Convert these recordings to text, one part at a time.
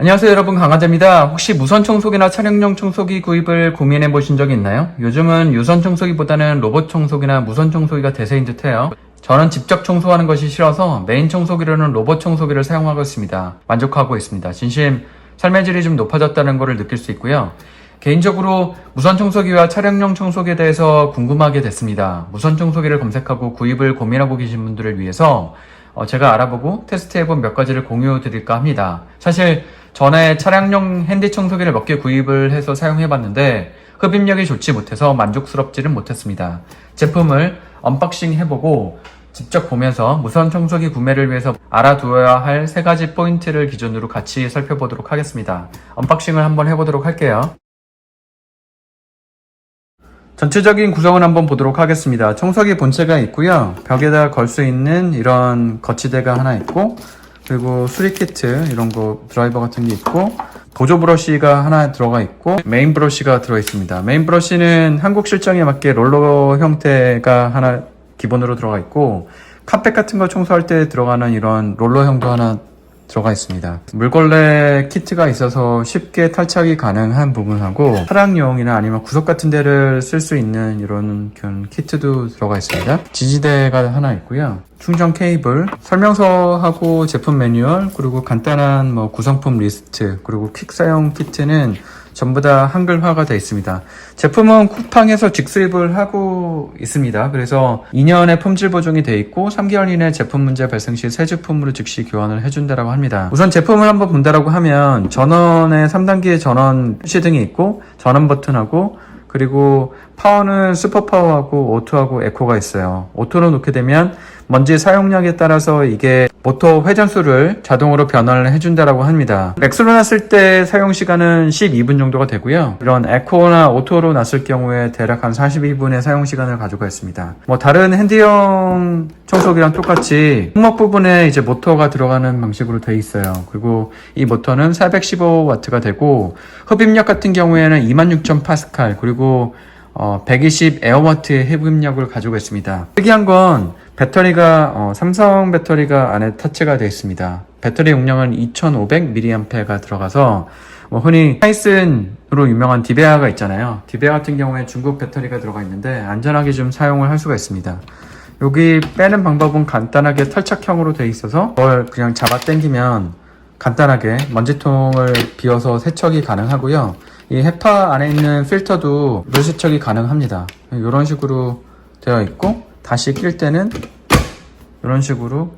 안녕하세요 여러분 강하재입니다. 혹시 무선 청소기나 차량용 청소기 구입을 고민해 보신 적이 있나요? 요즘은 유선 청소기보다는 로봇 청소기나 무선 청소기가 대세인 듯해요. 저는 직접 청소하는 것이 싫어서 메인 청소기로는 로봇 청소기를 사용하고 있습니다. 만족하고 있습니다. 진심 삶의 질이 좀 높아졌다는 것을 느낄 수 있고요. 개인적으로 무선 청소기와 차량용 청소기에 대해서 궁금하게 됐습니다. 무선 청소기를 검색하고 구입을 고민하고 계신 분들을 위해서 어, 제가 알아보고 테스트해본 몇 가지를 공유 드릴까 합니다. 사실 전에 차량용 핸디 청소기를 몇 개 구입을 해서 사용해봤는데 흡입력이 좋지 못해서 만족스럽지는 못했습니다. 제품을 언박싱 해보고 직접 보면서 무선 청소기 구매를 위해서 알아두어야 할 세 가지 포인트를 기준으로 같이 살펴보도록 하겠습니다. 언박싱을 한번 해보도록 할게요. 전체적인 구성을 한번 보도록 하겠습니다. 청소기 본체가 있고요. 벽에다 걸 수 있는 이런 거치대가 하나 있고 그리고 수리 키트 이런 거 드라이버 같은 게 있고 보조 브러쉬가 하나 들어가 있고 메인 브러쉬가 들어 있습니다. 메인 브러쉬는 한국 실정에 맞게 롤러 형태가 하나 기본으로 들어가 있고 카펫 같은 거 청소할 때 들어가는 이런 롤러형도 하나 들어가 있습니다. 물걸레 키트가 있어서 쉽게 탈착이 가능한 부분하고 차량용이나 아니면 구석 같은 데를 쓸 수 있는 이런 키트도 들어가 있습니다. 지지대가 하나 있고요. 충전 케이블, 설명서하고 제품 매뉴얼, 그리고 간단한 뭐 구성품 리스트, 그리고 퀵 사용 키트는 전부 다 한글화가 되어 있습니다. 제품은 쿠팡에서 직수입을 하고 있습니다. 그래서 2년의 품질 보증이 되어 있고 3개월 이내 제품 문제 발생 시 새 제품으로 즉시 교환을 해준다라고 합니다. 우선 제품을 한번 본다라고 하면 전원에 3단계 전원 시등이 있고 전원 버튼하고 그리고 파워는 슈퍼 파워하고 오토하고 에코가 있어요. 오토로 놓게 되면 먼지 사용량에 따라서 이게 모터 회전수를 자동으로 변화를 해준다라고 합니다. 맥스로 놨을 때 사용 시간은 12분 정도가 되고요. 이런 에코나 오토로 놨을 경우에 대략 한 42분의 사용 시간을 가지고 있습니다. 뭐 다른 핸디형 청소기랑 똑같이 항목 부분에 이제 모터가 들어가는 방식으로 되어 있어요. 그리고 이 모터는 415W가 되고 흡입력 같은 경우에는 26,000 파스칼 그리고 어, 120 에어와트의 흡입력을 가지고 있습니다. 특이한 건 배터리가 어, 삼성 배터리가 안에 타치가 되어 있습니다. 배터리 용량은 2,500mAh가 들어가서 뭐 흔히 하이슨으로 유명한 디베아가 있잖아요. 디베아 같은 경우에 중국 배터리가 들어가 있는데 안전하게 좀 사용을 할 수가 있습니다. 여기 빼는 방법은 간단하게 탈착형으로 되어 있어서 그걸 그냥 잡아 당기면 간단하게 먼지통을 비워서 세척이 가능하고요. 이 헤파 안에 있는 필터도 물 세척이 가능합니다. 이런 식으로 되어 있고 다시 낄 때는 이런 식으로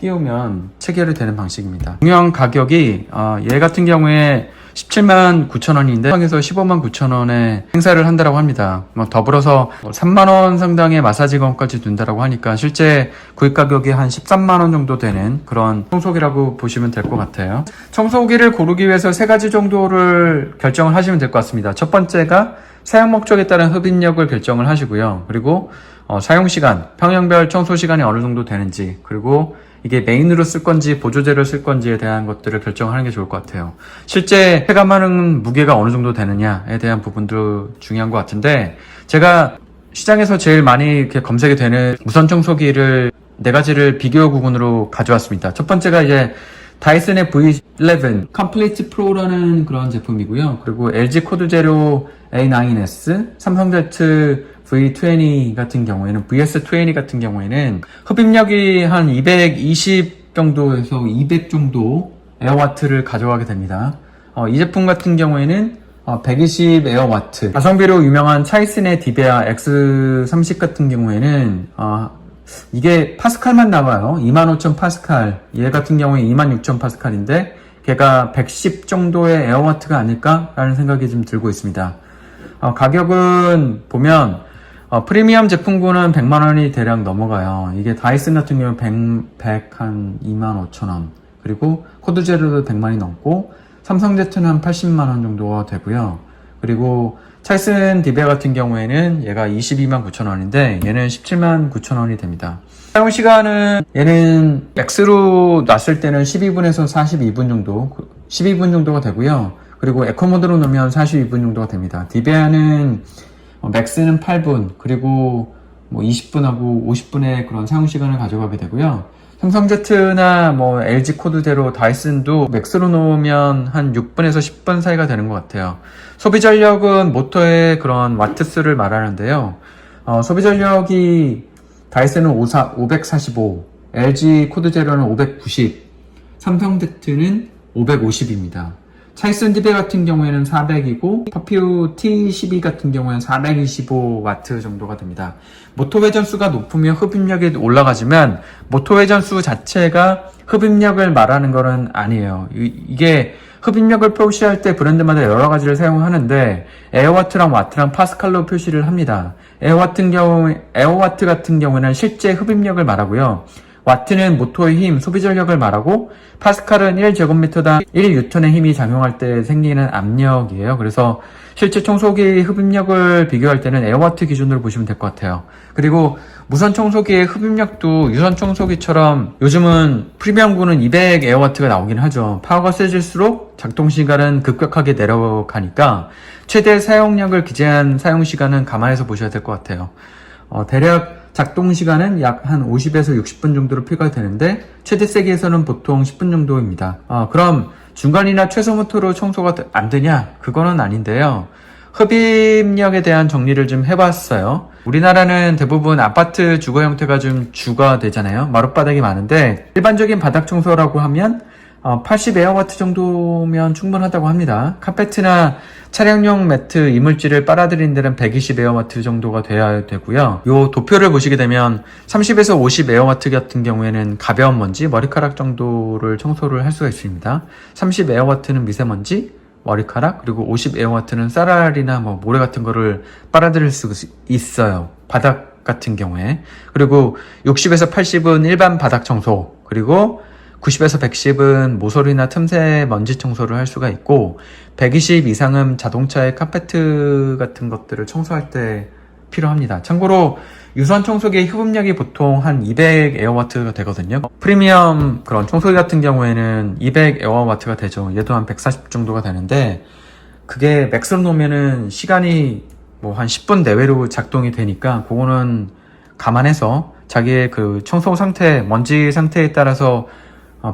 끼우면 체결이 되는 방식입니다. 중요한 가격이 어, 얘 같은 경우에 17만 9천 원인데 상에서 15만 9천 원에 행사를 한다라고 합니다. 뭐 더불어서 3만 원 상당의 마사지건까지 둔다라고 하니까 실제 구입 가격이 한 13만 원 정도 되는 그런 청소기라고 보시면 될 것 같아요. 청소기를 고르기 위해서 세 가지 정도를 결정을 하시면 될 것 같습니다. 첫 번째가 사용 목적에 따른 흡입력을 결정을 하시고요. 그리고 어, 사용 시간, 평형별 청소 시간이 어느 정도 되는지, 그리고 이게 메인으로 쓸 건지 보조제를 쓸 건지에 대한 것들을 결정하는 게 좋을 것 같아요. 실제 체감하는 무게가 어느 정도 되느냐에 대한 부분도 중요한 것 같은데 제가 시장에서 제일 많이 이렇게 검색이 되는 무선 청소기를 네 가지를 비교 구분으로 가져왔습니다. 첫 번째가 이제 다이슨의 V11 Complete Pro라는 그런 제품이고요. 그리고 LG 코드 제로 A9S, 삼성 Z V20 같은 경우에는 VS20 같은 경우에는 흡입력이 한 220 정도에서 200 정도 에어와트를 가져가게 됩니다. 어, 이 제품 같은 경우에는 어, 120 에어와트 가성비로 유명한 차이슨의 디베아 X30 같은 경우에는 어, 이게 파스칼만 나와요. 25,000 파스칼. 얘 같은 경우에 26,000 파스칼인데 걔가 110 정도의 에어와트가 아닐까라는 생각이 좀 들고 있습니다. 어, 가격은 보면 어, 프리미엄 제품군은 100만 원이 대략 넘어가요. 이게 다이슨 같은 경우는 100, 100 한 2만 5천 원. 그리고 코드제로도 100만이 넘고 삼성 제트는 한 80만 원 정도가 되고요. 그리고 찰슨 디베 같은 경우에는 얘가 22만 9천 원인데 얘는 17만 9천 원이 됩니다. 사용 시간은 얘는 맥스로 놨을 때는 12분에서 42분 정도, 12분 정도가 되고요. 그리고 에코 모드로 놓으면 42분 정도가 됩니다. 디베아는 어, 맥스는 8분, 그리고 뭐 20분하고 50분의 그런 사용 시간을 가져가게 되고요. 삼성제트나 뭐 LG 코드대로 다이슨도 맥스로 놓으면 한 6분에서 10분 사이가 되는 것 같아요. 소비 전력은 모터의 그런 와트 수를 말하는데요. 어, 소비 전력이 다이슨은 54, 545, LG 코드 제로는 590, 삼성 제트는 550입니다. 차이슨 디베 같은 경우에는 400이고 퍼퓨 T12 같은 경우에는 425와트 정도가 됩니다. 모터 회전수가 높으면 흡입력이 올라가지만 모터 회전수 자체가 흡입력을 말하는 것은 아니에요. 이, 게 흡입력을 표시할 때 브랜드마다 여러 가지를 사용하는데 에어와트랑 와트랑 파스칼로 표시를 합니다. 에어와트 같은 경우는 실제 흡입력을 말하고요. 와트는 모터의 힘, 소비 전력을 말하고 파스칼은 1제곱미터당 1뉴턴의 힘이 작용할 때 생기는 압력이에요. 그래서 실제 청소기 흡입력을 비교할 때는 에어와트 기준으로 보시면 될 것 같아요. 그리고 무선 청소기의 흡입력도 유선 청소기처럼 요즘은 프리미엄구는 200 에어와트가 나오긴 하죠. 파워가 세질수록 작동 시간은 급격하게 내려가니까 최대 사용량을 기재한 사용 시간은 감안해서 보셔야 될 것 같아요. 어, 대략 작동 시간은 약 한 50에서 60분 정도로 표가 되는데 최대 세기에서는 보통 10분 정도입니다. 어, 그럼 중간이나 최소 모터로 청소가 안 되냐? 그거는 아닌데요. 흡입력에 대한 정리를 좀 해봤어요. 우리나라는 대부분 아파트 주거 형태가 좀 주가 되잖아요. 마룻바닥이 많은데 일반적인 바닥 청소라고 하면 80 에어와트 정도면 충분하다고 합니다. 카페트나 차량용 매트 이물질을 빨아들이는 데는 120 에어와트 정도가 돼야 되고요. 요 도표를 보시게 되면 30에서 50 에어와트 같은 경우에는 가벼운 먼지, 머리카락 정도를 청소를 할 수가 있습니다. 30 에어와트는 미세먼지, 머리카락, 그리고 50 에어와트는 쌀알이나 뭐 모래 같은 거를 빨아들일 수 있어요. 바닥 같은 경우에. 그리고 60에서 80은 일반 바닥 청소, 그리고 90에서 110은 모서리나 틈새 먼지 청소를 할 수가 있고 120 이상은 자동차의 카페트 같은 것들을 청소할 때 필요합니다. 참고로 유선 청소기의 흡입력이 보통 한 200 에어와트가 되거든요. 프리미엄 그런 청소기 같은 경우에는 200 에어와트가 되죠. 얘도 한 140 정도가 되는데 그게 맥스로 놓으면은 시간이 뭐 한 10분 내외로 작동이 되니까 그거는 감안해서 자기의 그 청소 상태, 먼지 상태에 따라서 어,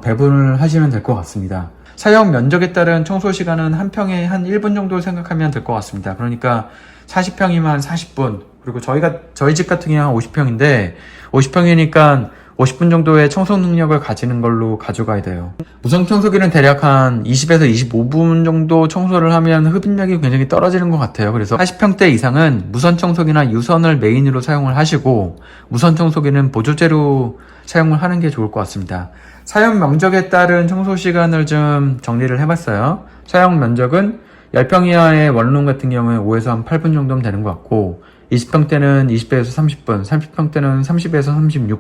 배분을 하시면 될 것 같습니다. 사용 면적에 따른 청소 시간은 한 평에 한 1분 정도 생각하면 될 것 같습니다. 그러니까 40평이면 40분, 그리고 저희가, 저희 집 같은 경우는 50평인데, 50평이니까 50분 정도의 청소 능력을 가지는 걸로 가져가야 돼요. 무선 청소기는 대략 한 20에서 25분 정도 청소를 하면 흡입력이 굉장히 떨어지는 것 같아요. 그래서 40평대 이상은 무선 청소기나 유선을 메인으로 사용을 하시고 무선 청소기는 보조제로 사용을 하는 게 좋을 것 같습니다. 사용 면적에 따른 청소 시간을 좀 정리를 해봤어요. 사용 면적은 10평 이하의 원룸 같은 경우에 5에서 한 8분 정도면 되는 것 같고 20평대는 20에서 30분, 30평대는 30에서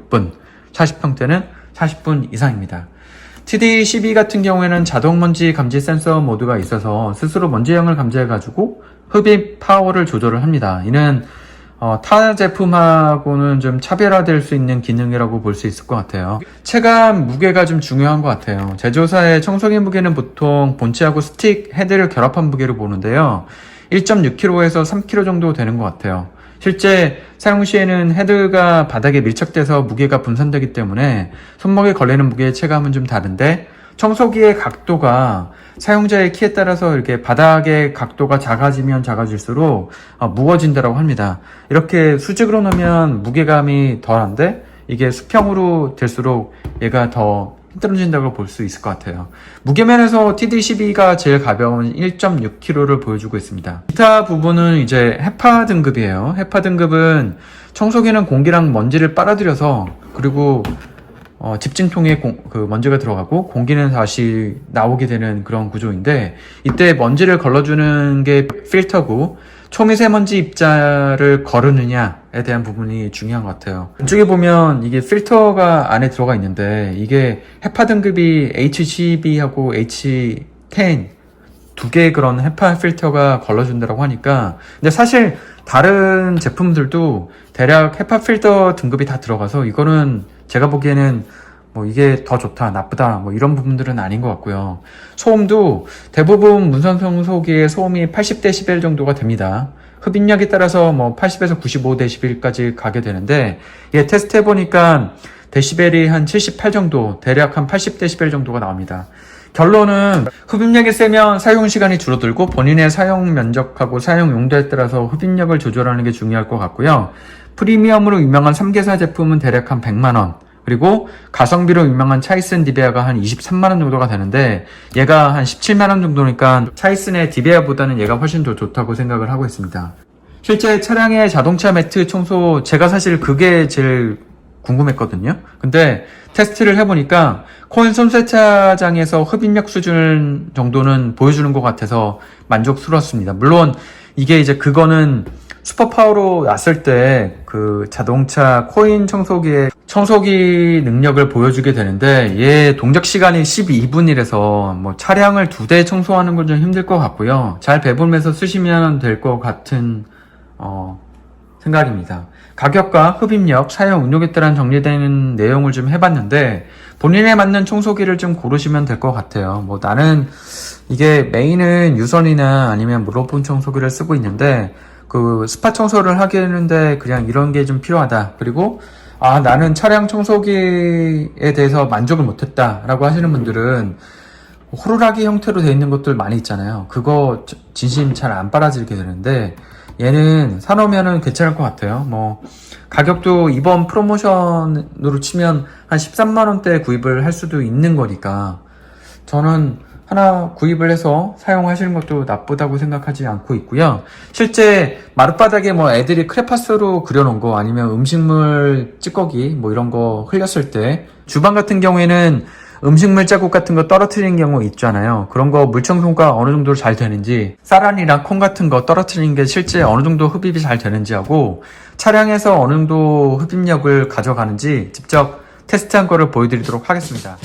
36분, 40평대는 40분 이상입니다. TD12 같은 경우에는 자동 먼지 감지 센서 모드가 있어서 스스로 먼지형을 감지해가지고 흡입 파워를 조절을 합니다. 이는 어, 타 제품하고는 좀 차별화될 수 있는 기능이라고 볼 수 있을 것 같아요. 체감 무게가 좀 중요한 것 같아요. 제조사의 청소기 무게는 보통 본체하고 스틱, 헤드를 결합한 무게로 보는데요. 1.6kg에서 3kg 정도 되는 것 같아요. 실제 사용 시에는 헤드가 바닥에 밀착돼서 무게가 분산되기 때문에 손목에 걸리는 무게의 체감은 좀 다른데 청소기의 각도가 사용자의 키에 따라서 이렇게 바닥의 각도가 작아지면 작아질수록 어, 무거워진다고 합니다. 이렇게 수직으로 놓으면 무게감이 덜한데 이게 수평으로 될수록 얘가 더 힘들어진다고 볼 수 있을 것 같아요. 무게면에서 TD12가 제일 가벼운 1.6kg를 보여주고 있습니다. 기타 부분은 이제 해파 등급이에요. 해파 등급은 청소기는 공기랑 먼지를 빨아들여서 그리고 어, 집진통에 공, 그 먼지가 들어가고 공기는 다시 나오게 되는 그런 구조인데 이때 먼지를 걸러주는 게 필터고 초미세먼지 입자를 거르느냐 에 대한 부분이 중요한 것 같아요. 이쪽에 보면 이게 필터가 안에 들어가 있는데 이게 헤파 등급이 HCB하고 H10 두 개의 그런 헤파 필터가 걸러준다고 하니까 근데 사실 다른 제품들도 대략 헤파 필터 등급이 다 들어가서 이거는 제가 보기에는 뭐 이게 더 좋다, 나쁘다, 뭐 이런 부분들은 아닌 것 같고요. 소음도 대부분 문선 청소기의 소음이 80dB 정도가 됩니다. 흡입력에 따라서 뭐 80에서 95dB까지 가게 되는데, 예, 테스트 해보니까 데시벨이 한 78 정도, 대략 한 80데시벨 정도가 나옵니다. 결론은 흡입력이 세면 사용 시간이 줄어들고 본인의 사용 면적하고 사용 용도에 따라서 흡입력을 조절하는 게 중요할 것 같고요. 프리미엄으로 유명한 3개사 제품은 대략 한 100만 원. 그리고 가성비로 유명한 차이슨 디베아가 한 23만 원 정도가 되는데 얘가 한 17만 원 정도니까 차이슨의 디베아보다는 얘가 훨씬 더 좋다고 생각을 하고 있습니다. 실제 차량의 자동차 매트 청소 제가 사실 그게 제일 궁금했거든요. 근데 테스트를 해보니까 코인 손세차장에서 흡입력 수준 정도는 보여주는 것 같아서 만족스러웠습니다. 물론 이게 이제 그거는 슈퍼파워로 놨을 때 그 자동차 코인 청소기의 청소기 능력을 보여주게 되는데 얘 동작 시간이 12분이라서 뭐 차량을 두 대 청소하는 건 좀 힘들 것 같고요. 잘 배분해서 쓰시면 될 것 같은 어, 생각입니다. 가격과 흡입력, 사용 운용에 따라 정리되는 내용을 좀 해봤는데 본인에 맞는 청소기를 좀 고르시면 될 것 같아요. 뭐 나는 이게 메인은 유선이나 아니면 무로폰 청소기를 쓰고 있는데 그 스파 청소를 하겠는데 그냥 이런 게 좀 필요하다. 그리고 아 나는 차량 청소기에 대해서 만족을 못했다라고 하시는 분들은 호루라기 형태로 되어 있는 것들 많이 있잖아요. 그거 저- 진심 잘 안 빨아들게 되는데 얘는 사놓으면은 괜찮을 것 같아요. 뭐 가격도 이번 프로모션으로 치면 한 13만 원대 구입을 할 수도 있는 거니까 저는 하나 구입을 해서 사용하시는 것도 나쁘다고 생각하지 않고 있고요. 실제 마룻바닥에 뭐 애들이 크레파스로 그려놓은 거 아니면 음식물 찌꺼기 뭐 이런 거 흘렸을 때 주방 같은 경우에는 음식물 자국 같은 거 떨어뜨리는 경우 있잖아요. 그런 거 물청소가 어느 정도 잘 되는지 쌀알이나 콩 같은 거 떨어뜨리는 게 실제 어느 정도 흡입이 잘 되는지 하고 차량에서 어느 정도 흡입력을 가져가는지 직접 테스트한 거를 보여드리도록 하겠습니다.